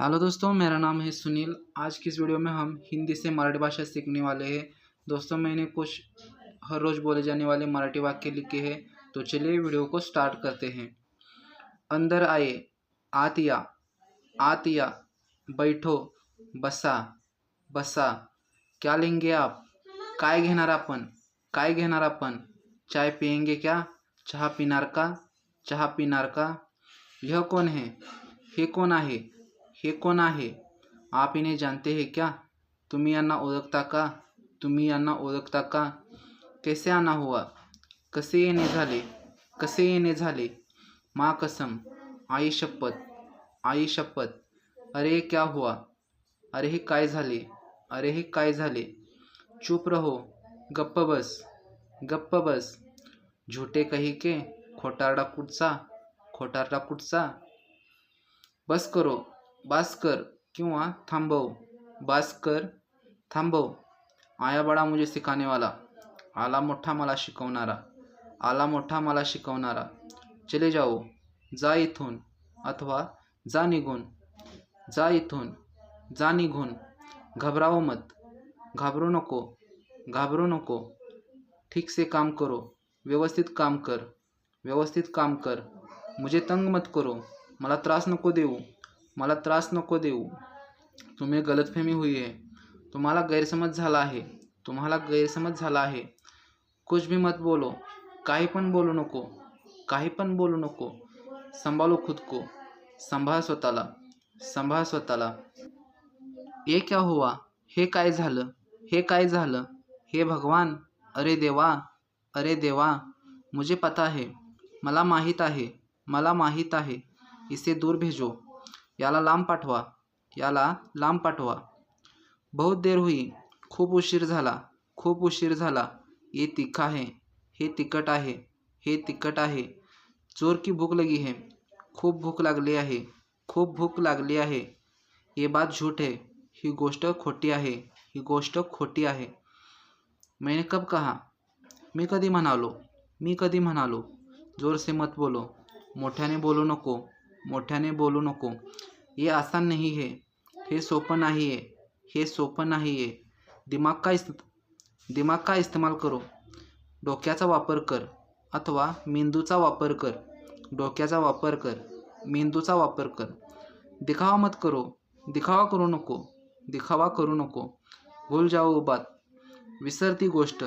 Hello दोस्तों, मेरा नाम है सुनील। आज की इस वीडियो में हम हिंदी से मराठी भाषा सीखने वाले हैं। दोस्तों मैंने कुछ हर रोज़ बोले जाने वाले मराठी वाक्य लिखे हैं तो चलिए वीडियो को स्टार्ट करते हैं। अंदर आए आतिया आतिया बैठो, बसा बसा, क्या लेंगे आप? काय घेणार आपण? काय घेणार आपण? चाय पियेंगे क्या? चहा पिणार का? चहा पिणार का? यह कौन है? हे कौन आहे? हे कोण आहे? आप इन्हें जानते हैं क्या? तुम्ही यांना ओळखता का? तुम्ही यांना ओळखता का? कैसे आना हुआ? कसे येणे झाले? कसे येणे झाले? माँ कसम आई शपथ आई शपथ. अरे क्या हुआ? अरे हे काय झाले? अरे हे काय झाले? चुप रहो. गप्प बस. गप्प बस. झुटे कही के? खोटारडा कुठचा? खोटारडा कुठचा? बस करो. बास्कर किंवा थांबव. बास्कर थांबव. आया बडा मुझे म्हणजे सिखानेवाला. आला मोठा मला शिकवणारा. आला मोठा मला शिकवणारा. चले जाओ. जा इथून. अथवा जा निघून. जा इथून. जा निघून. घबराओ मत. घाबरू नको. घाबरू नको. ठीक से काम करो. व्यवस्थित काम कर. व्यवस्थित काम कर. मुझे तंग मत करो. मला त्रास नको देऊ. मला त्रास नको देऊ. तुम्ही गलतफहमी हुई आहे तुम्हाला गैरसमज झाला आहे. तुम्हाला गैरसमज झाला आहे. कुछ भी मत बोलो. काही पण बोलू नको. काही पण बोलू नको. संभालो खुद को. संभाळ स्वतःला. संभाळ स्वतःला. ये क्या हुआ? हे काय झालं? हे काय झालं? हे भगवान? अरे देवा. अरे देवा. मुझे पता है. मला माहीत आहे. मला माहीत आहे. इसे दूर भेजो. याला लांब पाठवा, याला लांब पाठवा. बहुत देर हुई, खूप उशीर झाला, खूप उशीर झाला. ये तिखा है हे तिखट आहे, हे तिखट आहे. ज़ोर की भूक लगी है, खूप भूक लागली आहे, खूप भूक लागली आहे. ये बात झूठ है, ही गोष्ट खोटी आहे, ही गोष्ट खोटी आहे. मैंने कब कहा? मी कधी म्हणालो, मी कधी म्हणालो? ज़ोर से मत बोलो. मोठ्याने बोलू नको, मोठ्याने बोलू नको. ये आसान नहीं है हे सोपं नाही आहे हे सोपं नाही आहे दिमाग का दिमाग का इस्तेमाल करो? डोक्याचा वापर कर अथवा मेंदूचा वापर कर. डोक्याचा वापर कर. मेंदूचा वापर कर. दिखावा मत करो. दिखावा करू नको. दिखावा करू नको. भूल जाओ बात. विसरती गोष्ट.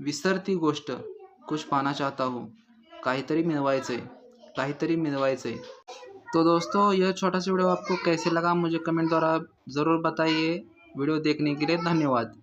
विसरती गोष्ट. कुछ पाना चाहता हो. काहीतरी मिळवायचं आहे काहीतरी मिळवायचं आहे तो दोस्तों यह छोटा सा वीडियो आपको कैसे लगा मुझे कमेंट द्वारा ज़रूर बताइए। वीडियो देखने के लिए धन्यवाद।